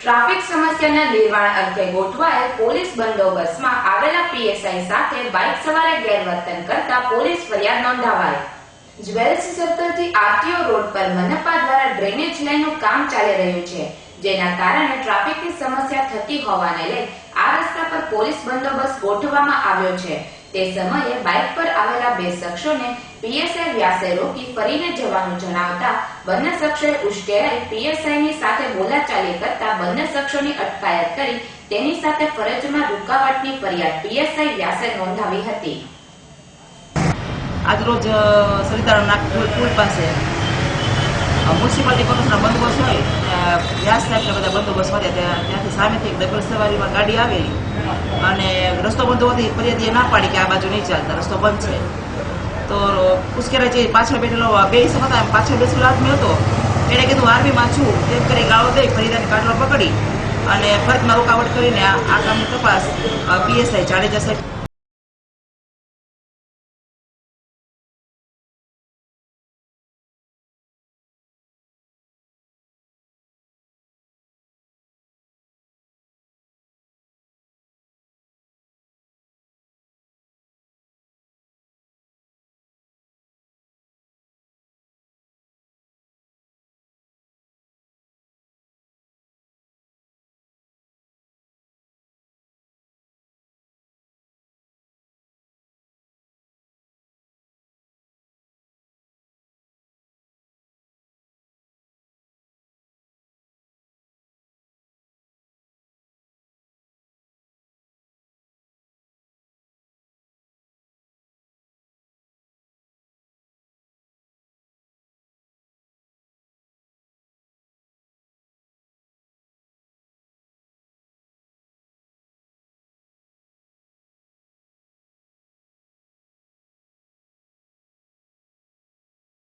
Traffic સમસ્યાના નિર્વાણ અર્થે ગોઠવાયેલ પોલીસ બંદોબસ્તમાં આવેલા પીએસઆઈ સાથે બાઇક સવારે ગેરવર્તન કરતા પોલીસ ફરિયાદ નોંધાવાઈ. જ્વેલ્સ સર્કલથી આરટીઓ રોડ પર મનપા દ્વારા ડ્રેનેજ લાઇનનું કામ ચાલી રહ્યું છે, જેના કારણે ટ્રાફિકની સમસ્યા થતી હોવાને લઈ આ રસ્તા પર પોલીસ બંદોબસ્ત ગોઠવવામાં આવ્યો છે. તે સમયે બાઇક પર આવેલા બે શખ્સોને પીએસઆઈ વ્યાસે રોકી ફરીને જવાનું જણાવતા બંને શખ્સોએ ઉશ્કેરાઈ પીએસઆઈની સાથે બોલાચાલી કરતા બંને શખ્સોની અટકાયત કરી તેની સાથે ફરજમાં રૂકાવટની ફરિયાદ પીએસઆઈ વ્યાસે નોંધાવી હતી. આજરોજ અ, સરિતારામ નાગ પુલ પાસે મ્યુનિસિપાલિટી કોર્પોરેશનનો બંદોબસ્ત હોય વ્યાસ સાહેબને બધા બંદોબસ્ત વધ્યા ત્યાં ત્યાંથી સામેથી ડબલ સવારીમાં ગાડી આવેલી અને રસ્તો બંધ હોવાથી ફરિયાદી ના પાડી કે આ બાજુ નહીં ચાલતા, રસ્તો બંધ છે. તો ઉશ્કેરા જે પાછળ બેઠેલો બે હતા, એમ પાછળ બેસેલો આદમી હતો, એણે કીધું, આર્મીમાં છું તેમ કરી ગાળો દઈ ફરિયાદીને કાટલો પકડી. અને ફરજમાં રોકાવટ કરીને આ કામની તપાસ પીએસઆઈ જાડેજા સાહેબ